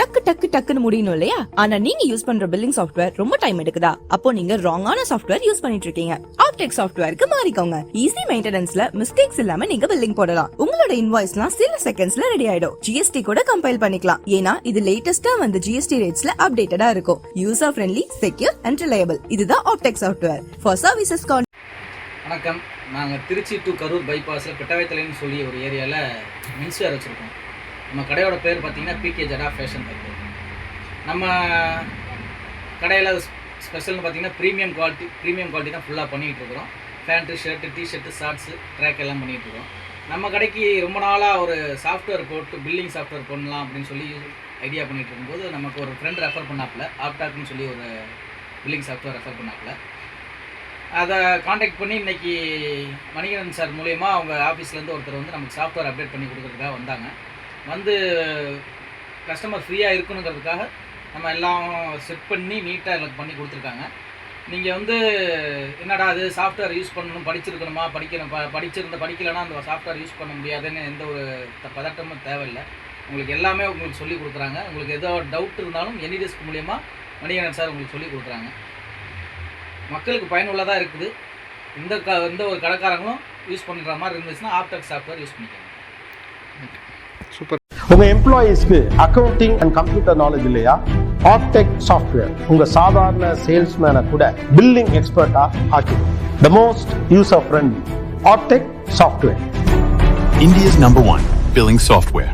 டக்கு டக்கு டக்குன்னு முடியணும் இல்லையா? ஆனா நீங்க யூஸ் பண்ற பில்லிங் சாஃப்ட்வேர் ரொம்ப டைம் எடுக்குதா? அப்போ நீங்க ராங்கான சாஃப்ட்வேர் யூஸ் பண்ணிட்டு இருக்கீங்க ஆப்டெக் சாஃப்ட்வேருக்கு மாறிக்கோங்க. ஈஸி மெயின்டெனன்ஸ்ல மிஸ்டேக்ஸ் இல்லாம நீங்க பில்லிங் போடலாம். உங்களோட இன்வாய்ஸ்லாம் சில செகண்ட்ஸ்ல ரெடி ஆயிடும். ஜிஎஸ்டி கூட கம்பைல் பண்ணிக்கலாம். ஏன்னா இது லேட்டஸ்டா வந்து ஜிஎஸ்டி ரேட்ஸ்ல அப்டேட்டடா இருக்கும். User friendly secure and reliable இதுதான் ஆப்டெக் சாஃப்ட்வேர் ஃபார் சர்வீசஸ் வணக்கம். நாங்கள் திருச்சி டு கரூர் பைபாஸில் பெட்டவைத்தலைன்னு சொல்லி ஒரு ஏரியாவில் மின்ஸ்வேர் வச்சுருக்கோம். நம்ம கடையோட பேர் பார்த்தீங்கன்னா பிகே ஜடா ஃபேஷன் டைப் நம்ம கடையில் ஸ்பெஷல்னு பார்த்தீங்கன்னா ப்ரீமியம் குவாலிட்டி ப்ரீமியம் குவாலிட்டி தான் ஃபுல்லாக பண்ணிகிட்டு இருக்கிறோம். Pant shirt T-shirt shorts track எல்லாம் பண்ணிகிட்டு இருக்கிறோம். நம்ம கடைக்கு ரொம்ப நாளாக ஒரு சாஃப்ட்வேர் போட்டு பில்லிங் சாஃப்ட்வேர் பண்ணலாம் அப்படின்னு சொல்லி ஐடியா பண்ணிகிட்டு இருக்கும்போது நமக்கு ஒரு ஃப்ரெண்ட் ரெஃபர் பண்ணாப்புல ஆப்டாக்னு சொல்லி ஒரு பில்லிங் சாஃப்ட்வேர் ரெஃபர் பண்ணாப்புல. அதை காண்டாக்ட் பண்ணி இன்னைக்கு மணிகண்டன் சார் மூலயமா அவங்க ஆஃபீஸ்லேருந்து ஒருத்தர் வந்து நமக்கு சாஃப்ட்வேர் அப்டேட் பண்ணி கொடுக்குறதுக்காக வந்தாங்க. வந்து கஸ்டமர் ஃப்ரீயாக இருக்கணுங்கிறதுக்காக நம்ம எல்லாம் செட் பண்ணி நீட்டாக எனக்கு பண்ணி கொடுத்துருக்காங்க. நீங்கள் வந்து என்னடா அது சாஃப்ட்வேர் யூஸ் பண்ணணும் படிச்சிருக்கணுமா படிக்கணும் ப படிச்சிருந்த படிக்கலைன்னா அந்த சாஃப்ட்வேர் யூஸ் பண்ண முடியாதுன்னு எந்த ஒரு பதட்டமும் தேவையில்லை. உங்களுக்கு எல்லாமே உங்களுக்கு சொல்லி கொடுக்குறாங்க. உங்களுக்கு ஏதோ டவுட் இருந்தாலும் எனிடெஸ்க் மூலயமா மணிகண்டன் சார் உங்களுக்கு சொல்லி கொடுக்குறாங்க. மக்களுக்கு பயனுள்ளதாக இருக்குது. இந்த க எந்த ஒரு கடைக்காரங்களும் யூஸ் பண்ணுற மாதிரி இருந்துச்சுன்னா ஆப்டெக் சாஃப்ட்வேர் யூஸ் பண்ணிக்கோங்க. உங்க எம்ப்ளாயீஸ்க்கு அக்கவுண்டிங் அண்ட் கம்ப்யூட்டர் நாலேஜ் இல்லையா? ஆப்டெக் சாஃப்ட்வேர் உங்க சாதாரண சேல்ஸ்மேனை கூட பில்லிங் எக்ஸ்பர்ட்டா ஆக்கி the most user friendly Aptech software India's number one billing software.